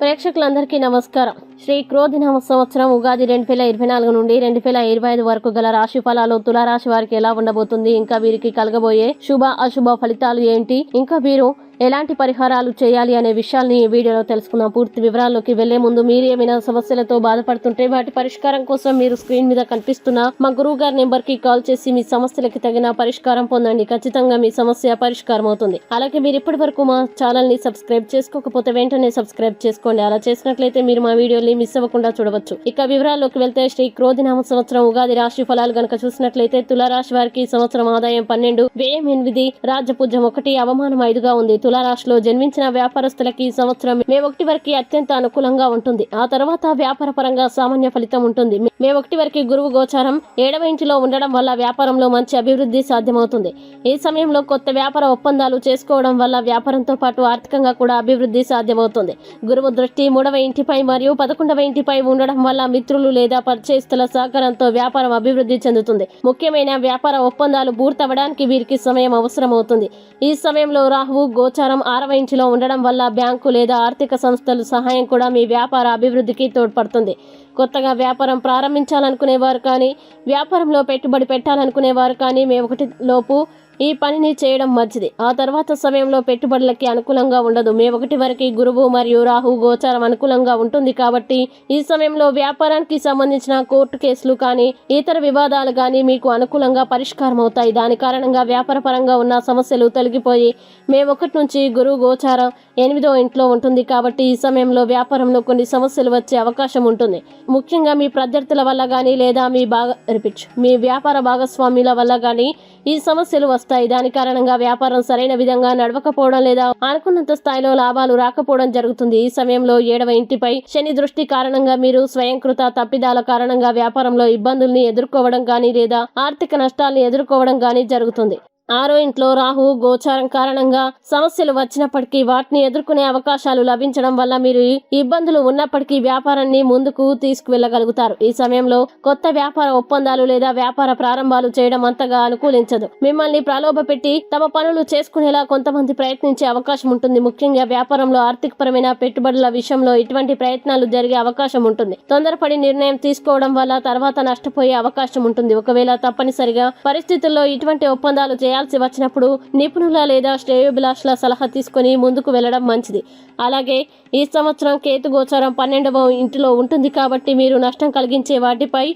ప్రేక్షకులందరికీ నమస్కారం. శ్రీ క్రోధినామ సంవత్సరం ఉగాది రెండు వేల ఇరవై నాలుగు నుండి రెండు వేల ఇరవై ఐదు వరకు గల రాశి ఫలాలు తులారాశి వారికి ఎలా ఉండబోతుంది? ఇంకా వీరికి కలగబోయే శుభ అశుభ ఫలితాలు ఏంటి? ఇంకా వీరు ఎలాంటి పరిహారాలు చేయాలి అనే విషయాల్ని ఈ వీడియోలో తెలుసుకుందాం. పూర్తి వివరాల్లోకి వెళ్ళే ముందు మీరు ఏమైనా సమస్యలతో బాధపడుతుంటే వాటి పరిష్కారం కోసం మీరు స్క్రీన్ మీద కనిపిస్తున్న మా గురువు గారి నెంబర్కి కాల్ చేసి మీ సమస్యలకి తగిన పరిష్కారం పొందండి. ఖచ్చితంగా మీ సమస్య పరిష్కారం అవుతుంది అలాగే మీరు ఇప్పటి వరకు మా ఛానల్ని సబ్స్క్రైబ్ చేసుకోకపోతే వెంటనే సబ్స్క్రైబ్ చేసుకోండి. అలా చేసినట్లయితే మీరు మా వీడియోని మిస్ అవ్వకుండా చూడవచ్చు. ఇక వివరాల్లోకి వెళ్తే శ్రీ క్రోధినామ సంవత్సరం ఉగాది రాశి ఫలాలు గనక చూసినట్లయితే తులారాశి వారికి ఈ సంవత్సరం ఆదాయం పన్నెండు వ్యయం ఎనిమిది రాజ్యపూజ్యం ఒకటి అవమానం ఐదుగా ఉంది. తులారాశిలో జన్మించిన వ్యాపారస్తులకి ఈ సంవత్సరం మే ఒకటి వరకు అత్యంత అనుకూలంగా ఉంటుంది. ఆ తర్వాత వ్యాపార పరంగా సామాన్య ఫలితం ఉంటుంది. మే ఒకటి వరకు గురువు గోచారం ఏడవ ఇంటిలో ఉండడం వల్ల వ్యాపారంలో మంచి అభివృద్ధి సాధ్యమవుతుంది. ఈ సమయంలో కొత్త వ్యాపార ఒప్పందాలు చేసుకోవడం వల్ల వ్యాపారంతో పాటు ఆర్థికంగా కూడా అభివృద్ధి సాధ్యమవుతుంది. గురువు దృష్టి మూడవ ఇంటిపై మరియు పదకొండవ ఇంటిపై ఉండడం వల్ల మిత్రులు లేదా పరిచయస్తుల సహకారంతో వ్యాపారం అభివృద్ధి చెందుతుంది. ముఖ్యమైన వ్యాపార ఒప్పందాలు పూర్తవడానికి వీరికి సమయం అవసరమవుతుంది. ఈ సమయంలో రాహువు సమాచారం ఆరవ ఇంచులో ఉండడం వల్ల బ్యాంకు లేదా ఆర్థిక సంస్థలు సహాయం కూడా మీ వ్యాపార అభివృద్ధికి తోడ్పడుతుంది. కొత్తగా వ్యాపారం ప్రారంభించాలనుకునేవారు కానీ వ్యాపారంలో పెట్టుబడి పెట్టాలనుకునేవారు కానీ మే ఒకటి లోపు ఈ పనిని చేయడం మంచిది. ఆ తర్వాత సమయంలో పెట్టుబడులకి అనుకూలంగా ఉండదు. మే ఒకటి వరకు గురువు మరియు రాహు గోచారం అనుకూలంగా ఉంటుంది కాబట్టి ఈ సమయంలో వ్యాపారానికి సంబంధించిన కోర్టు కేసులు కానీ ఇతర వివాదాలు కానీ మీకు అనుకూలంగా పరిష్కారం అవుతాయి. దాని కారణంగా వ్యాపారపరంగా ఉన్న సమస్యలు తొలగిపోయి మే ఒకటి నుంచి గురువు గోచారం ఎనిమిదో ఇంట్లో ఉంటుంది కాబట్టి ఈ సమయంలో వ్యాపారంలో కొన్ని సమస్యలు వచ్చే అవకాశం ఉంటుంది. ముఖ్యంగా మీ ప్రత్యర్థుల వల్ల కానీ లేదా మీ బాగా రిపీట్ మీ వ్యాపార భాగస్వాముల వల్ల కానీ ఈ సమస్యలు వస్తాయి. దాని కారణంగా వ్యాపారం సరైన విధంగా నడవకపోవడం లేదా అనుకున్నంత స్థాయిలో లాభాలు రాకపోవడం జరుగుతుంది. ఈ సమయంలో ఏడవ ఇంటిపై శని దృష్టి కారణంగా మీరు స్వయంకృత తప్పిదాల కారణంగా వ్యాపారంలో ఇబ్బందుల్ని ఎదుర్కోవడం కానీ లేదా ఆర్థిక నష్టాల్ని ఎదుర్కోవడం కానీ జరుగుతుంది. ఆరో ఇంట్లో రాహు గోచారం కారణంగా సమస్యలు వచ్చినప్పటికీ వాటిని ఎదుర్కొనే అవకాశాలు లభించడం వల్ల మీరు ఇబ్బందులు ఉన్నప్పటికీ వ్యాపారాన్ని ముందుకు తీసుకువెళ్ళగలుగుతారు. ఈ సమయంలో కొత్త వ్యాపార ఒప్పందాలు లేదా వ్యాపార ప్రారంభాలు చేయడం అంతగా అనుకూలించదు. మిమ్మల్ని ప్రలోభపెట్టి తమ పనులు చేసుకునేలా కొంతమంది ప్రయత్నించే అవకాశం ఉంటుంది. ముఖ్యంగా వ్యాపారంలో ఆర్థికపరమైన పెట్టుబడుల విషయంలో ఇటువంటి ప్రయత్నాలు జరిగే అవకాశం ఉంటుంది. తొందరపడి నిర్ణయం తీసుకోవడం వల్ల తర్వాత నష్టపోయే అవకాశం ఉంటుంది. ఒకవేళ తప్పనిసరిగా పరిస్థితుల్లో ఇటువంటి ఒప్పందాలు చేయాల్సి వచ్చినప్పుడు నిపుణుల లేదా శ్రేయోభిలాషుల సలహా తీసుకొని ముందుకు వెళ్ళడం మంచిది. అలాగే ఈ సంవత్సరం కేతు గోచారం పన్నెండవ ఇంటిలో ఉంటుంది కాబట్టి మీరు నష్టం కలిగించే వాటిపై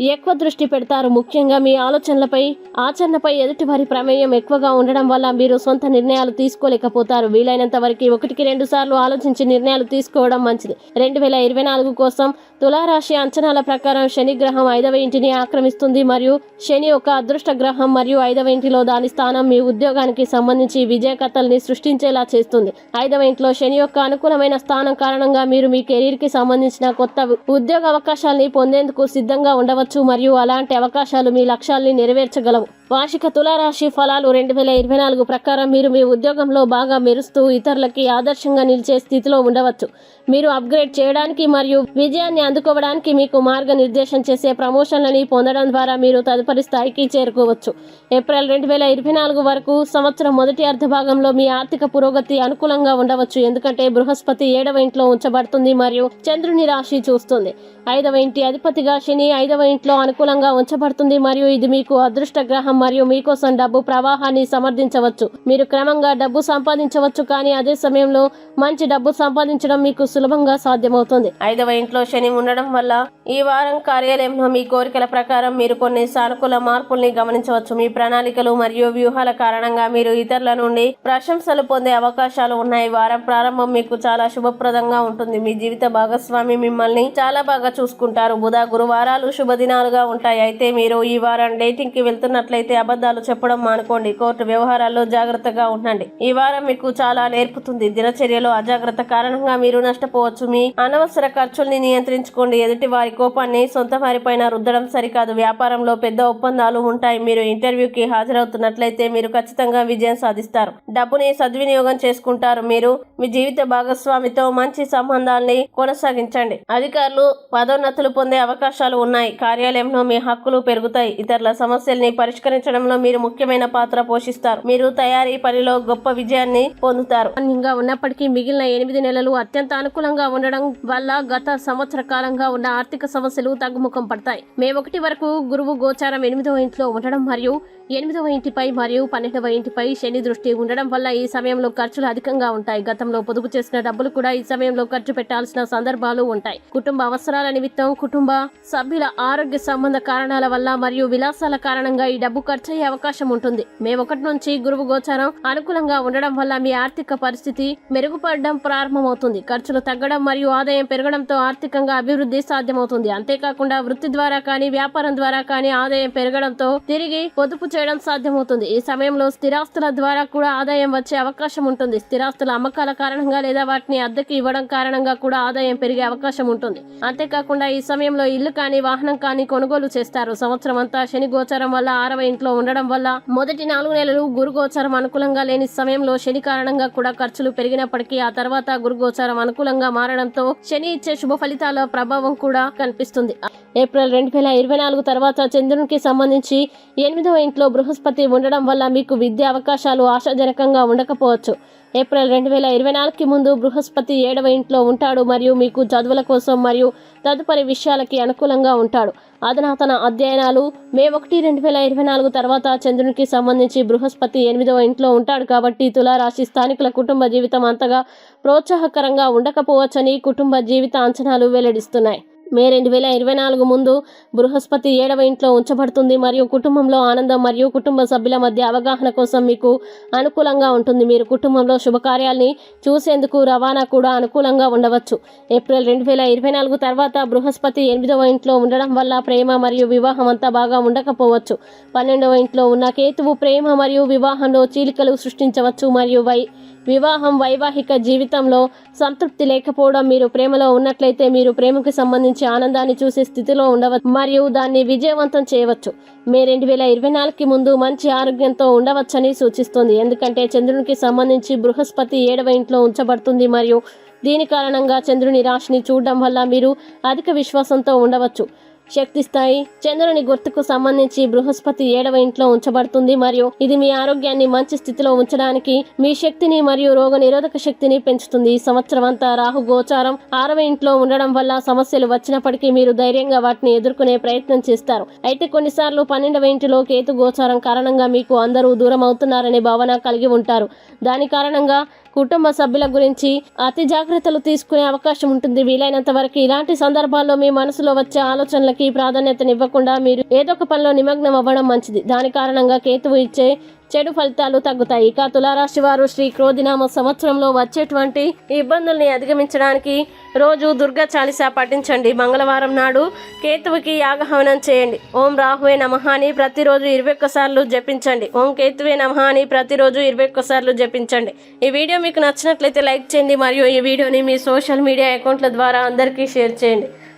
ఎక్కువ దృష్టి పెడతారు. ముఖ్యంగా మీ ఆలోచనలపై ఆచరణపై ఎదుటివారి ప్రమేయం ఎక్కువగా ఉండడం వల్ల మీరు సొంత నిర్ణయాలు తీసుకోలేకపోతారు. వీలైనంత వరకు ఒకటికి రెండు సార్లు ఆలోచించి నిర్ణయాలు తీసుకోవడం మంచిది. రెండు వేల ఇరవై నాలుగు కోసం తులారాశి అంచనాల ప్రకారం శని గ్రహం ఐదవ ఇంటిని ఆక్రమిస్తుంది మరియు శని ఒక అదృష్ట గ్రహం మరియు ఐదవ ఇంటిలో దాని స్థానం మీ ఉద్యోగానికి సంబంధించి విజయకథల్ని సృష్టించేలా చేస్తుంది. ఐదవ ఇంట్లో శని యొక్క అనుకూలమైన స్థానం కారణంగా మీరు మీ కెరీర్కి సంబంధించిన కొత్త ఉద్యోగ అవకాశాలని పొందేందుకు సిద్ధంగా ఉండవచ్చు. మరియు అలాంటి అవకాశాలు మీ లక్ష్యాల్ని నెరవేర్చగలవు. వార్షిక తులారాశి ఫలాలు రెండు వేల ఇరవై నాలుగు ప్రకారం మీరు మీ ఉద్యోగంలో బాగా మెరుస్తూ ఇతరులకి ఆదర్శంగా నిలిచే స్థితిలో ఉండవచ్చు. మీరు అప్గ్రేడ్ చేయడానికి మరియు విజయాన్ని అందుకోవడానికి మీకు మార్గనిర్దేశం చేసే ప్రమోషన్లని పొందడం ద్వారా మీరు తదుపరి స్థాయికి చేరుకోవచ్చు. ఏప్రిల్ రెండు వేల ఇరవై నాలుగు వరకు సంవత్సరం మొదటి అర్ధభాగంలో మీ ఆర్థిక పురోగతి అనుకూలంగా ఉండవచ్చు. ఎందుకంటే బృహస్పతి ఏడవ ఇంట్లో ఉంచబడుతుంది మరియు చంద్రుని రాశి చూస్తుంది. ఐదవ ఇంటి అధిపతిగా శని ఐదవ ఇంట్లో అనుకూలంగా ఉంచబడుతుంది మరియు ఇది మీకు అదృష్ట గ్రహం మరియు మీకోసం డబ్బు ప్రవాహాన్ని సమర్థించవచ్చు. మీరు క్రమంగా డబ్బు సంపాదించవచ్చు కానీ అదే సమయంలో మంచి డబ్బు సంపాదించడం మీకు సులభంగా సాధ్యమవుతుంది. ఐదవ ఇంట్లో శని ఉండడం వల్ల ఈ వారం కార్యాలయంలో మీ కోరికల ప్రకారం మీరు కొన్ని సానుకూల మార్పుల్ని గమనించవచ్చు. మీ ప్రణాళికలు మరియు వ్యూహాల కారణంగా మీరు ఇతరుల నుండి ప్రశంసలు పొందే అవకాశాలు ఉన్నాయి. వారం ప్రారంభం మీకు చాలా శుభప్రదంగా ఉంటుంది. మీ జీవిత భాగస్వామి మిమ్మల్ని చాలా బాగా చూసుకుంటారు. బుధ గురువారాలు దినాలుగా ఉంటాయి. అయితే మీరు ఈ వారం డేటింగ్కి వెళ్తున్నట్లయితే అబద్ధాలు చెప్పడం మానుకోండి. కోర్టు వ్యవహారాల్లో జాగ్రత్తగా ఉండండి. ఈ వారం మీకు చాలా నేర్పుతుంది. దినచర్యలో అజాగ్రత్త కారణంగా మీరు నష్టపోవచ్చు. మీ అనవసర ఖర్చుల్ని నియంత్రించుకోండి. ఎదుటి వారి కోపాన్ని సొంత వారిపైన రుద్దడం సరికాదు. వ్యాపారంలో పెద్ద ఒప్పందాలు ఉంటాయి. మీరు ఇంటర్వ్యూకి హాజరవుతున్నట్లయితే మీరు ఖచ్చితంగా విజయం సాధిస్తారు. డబ్బుని సద్వినియోగం చేసుకుంటారు. మీరు మీ జీవిత భాగస్వామితో మంచి సంబంధాల్ని కొనసాగించండి. అధికారులు పదోన్నతులు పొందే అవకాశాలు ఉన్నాయి. కార్యాలయంలో మీ హక్కులు పెరుగుతాయి. ఇతరుల సమస్యల్ని పరిష్కరించడంలో మీరు ముఖ్యమైన పాత్ర పోషిస్తారు. మీరు తయారీ పనిలో గొప్ప విజయాన్ని పొందుతారు. ఇంకా ఉన్నప్పటికీ మిగిలిన ఎనిమిది నెలలు అత్యంత అనుకూలంగా ఉండడం వల్ల గత సంవత్సర కాలంగా ఉన్న ఆర్థిక సమస్యలు తగ్గుముఖం పడతాయి. మే ఒకటి వరకు గురువు గోచారం ఎనిమిదవ ఇంట్లో ఉండడం మరియు ఎనిమిదవ ఇంటిపై మరియు పన్నెండవ ఇంటిపై శని దృష్టి ఉండడం వల్ల ఈ సమయంలో ఖర్చులు అధికంగా ఉంటాయి. గతంలో పొదుపు చేసిన డబ్బులు కూడా ఈ సమయంలో ఖర్చు పెట్టాల్సిన సందర్భాలు ఉంటాయి. కుటుంబ అవసరాల నిమిత్తం కుటుంబ సభ్యుల ఆరోగ్య సంబంధ కారణాల వల్ల మరియు విలాసాల కారణంగా ఈ డబ్బు ఖర్చు అయ్యే అవకాశం ఉంటుంది. మే ఒకటి నుంచి గురువు గోచారం అనుకూలంగా ఉండడం వల్ల మీ ఆర్థిక పరిస్థితి మెరుగుపడడం ప్రారంభమవుతుంది. ఖర్చులు తగ్గడం మరియు ఆదాయం పెరగడంతో ఆర్థికంగా అభివృద్ధి సాధ్యమవుతుంది. అంతేకాకుండా వృత్తి ద్వారా కానీ వ్యాపారం ద్వారా కానీ ఆదాయం పెరగడంతో తిరిగి పొదుపు చేయడం సాధ్యమవుతుంది. ఈ సమయంలో స్థిరాస్తుల ద్వారా కూడా ఆదాయం వచ్చే అవకాశం ఉంటుంది. స్థిరాస్తుల అమ్మకాల కారణంగా లేదా వాటిని అద్దెకి ఇవ్వడం కారణంగా కూడా ఆదాయం పెరిగే అవకాశం ఉంటుంది. అంతేకాకుండా ఈ సమయంలో ఇల్లు కానీ వాహనం కానీ కొనుగోలు చేస్తారు. సంవత్సరం అంతా శని గోచరం వల్ల ఆరవ ఇంట్లో ఉండడం వల్ల మొదటి నాలుగు నెలలు గురు గోచరం అనుకూలంగా లేని సమయంలో శని కారణంగా కూడా ఖర్చులు పెరిగినప్పటికీ ఆ తర్వాత గురు గోచరం అనుకూలంగా మారడంతో శని ఇచ్చే శుభ ఫలితాల ప్రభావం కూడా కనిపిస్తుంది. ఏప్రిల్ రెండు వేల ఇరవై నాలుగు తర్వాత చంద్రునికి సంబంధించి ఎనిమిదవ ఇంట్లో బృహస్పతి ఉండడం వల్ల మీకు విద్యా అవకాశాలు ఆశాజనకంగా ఉండకపోవచ్చు. ఏప్రిల్ రెండు వేల ఇరవై నాలుగుకి ముందు బృహస్పతి ఏడవ ఇంట్లో ఉంటాడు మరియు మీకు చదువుల కోసం మరియు తదుపరి విషయాలకి అనుకూలంగా ఉంటాడు. అధునాతన అధ్యయనాలు మే ఒకటి రెండు వేల ఇరవై నాలుగు తర్వాత చంద్రునికి సంబంధించి బృహస్పతి ఎనిమిదవ ఇంట్లో ఉంటాడు కాబట్టి తులారాశి స్థానికుల కుటుంబ జీవితం అంతగా ప్రోత్సాహకరంగా ఉండకపోవచ్చని కుటుంబ జీవిత అంచనాలు వెల్లడిస్తున్నాయి. మే రెండు వేల ఇరవై నాలుగు ముందు బృహస్పతి ఏడవ ఇంట్లో ఉంచబడుతుంది. మరియు కుటుంబంలో ఆనందం మరియు కుటుంబ సభ్యుల మధ్య అవగాహన కోసం మీకు అనుకూలంగా ఉంటుంది. మీరు కుటుంబంలో శుభకార్యాల్ని చూసేందుకు రవాణా కూడా అనుకూలంగా ఉండవచ్చు. ఏప్రిల్ రెండు వేల ఇరవై నాలుగు తర్వాత బృహస్పతి ఎనిమిదవ ఇంట్లో ఉండడం వల్ల ప్రేమ మరియు వివాహం అంతా బాగా ఉండకపోవచ్చు. పన్నెండవ ఇంట్లో ఉన్న కేతువు ప్రేమ మరియు వివాహంలో చీలికలు సృష్టించవచ్చు. మరియు వై వివాహం వైవాహిక జీవితంలో సంతృప్తి లేకపోవడం మీరు ప్రేమలో ఉన్నట్లయితే మీరు ప్రేమకు సంబంధించి ఆనందాన్ని చూసే స్థితిలో ఉండవచ్చు మరియు దాన్ని విజయవంతం చేయవచ్చు. మే రెండు వేల ఇరవై నాలుగుకి ముందు మంచి ఆరోగ్యంతో ఉండవచ్చని సూచిస్తుంది. ఎందుకంటే చంద్రునికి సంబంధించి బృహస్పతి ఏడవ ఇంట్లో ఉంచబడుతుంది మరియు దీని కారణంగా చంద్రుని రాశిని చూడడం వల్ల మీరు అధిక విశ్వాసంతో ఉండవచ్చు. శక్తి స్థాయి చంద్రుని గుర్తుకు సంబంధించి బృహస్పతి ఏడవ ఇంట్లో ఉంచబడుతుంది. మరియు ఇది మీ ఆరోగ్యాన్ని మంచి స్థితిలో ఉంచడానికి మీ శక్తిని మరియు రోగ నిరోధక శక్తిని పెంచుతుంది. ఈ సంవత్సరం అంతా రాహు గోచారం ఆరవ ఇంట్లో ఉండడం వల్ల సమస్యలు వచ్చినప్పటికీ మీరు ధైర్యంగా వాటిని ఎదుర్కొనే ప్రయత్నం చేస్తారు. అయితే కొన్నిసార్లు పన్నెండవ ఇంటిలో కేతు గోచారం కారణంగా మీకు అందరూ దూరం అవుతున్నారనే భావన కలిగి ఉంటారు. దాని కారణంగా కుటుంబ సభ్యుల గురించి అతి జాగ్రత్తలు తీసుకునే అవకాశం ఉంటుంది. వీలైనంత వరకు ఇలాంటి సందర్భాల్లో మీ మనసులో వచ్చే ఆలోచనలకి ప్రాధాన్యతనివ్వకుండా మీరు ఏదో ఒక పనిలో నిమగ్నం అవ్వడం మంచిది. దాని కారణంగా కేతువు ఇచ్చే చెడు ఫలితాలు తగ్గుతాయి. ఇక తులారాశి వారు శ్రీ క్రోధినామ సంవత్సరంలో వచ్చేటువంటి ఇబ్బందుల్ని అధిగమించడానికి రోజు దుర్గా చాలీసా పఠించండి. మంగళవారం నాడు కేతువుకి యాగహవనం చేయండి. ఓం రాహువే నమః అని ప్రతిరోజు ఇరవై ఒక్కసార్లు జపించండి. ఓం కేతువే నమః అని ప్రతిరోజు ఇరవై ఒక్కసార్లు జపించండి. ఈ వీడియో మీకు నచ్చినట్లయితే లైక్ చేయండి మరియు ఈ వీడియోని మీ సోషల్ మీడియా అకౌంట్ల ద్వారా అందరికీ షేర్ చేయండి.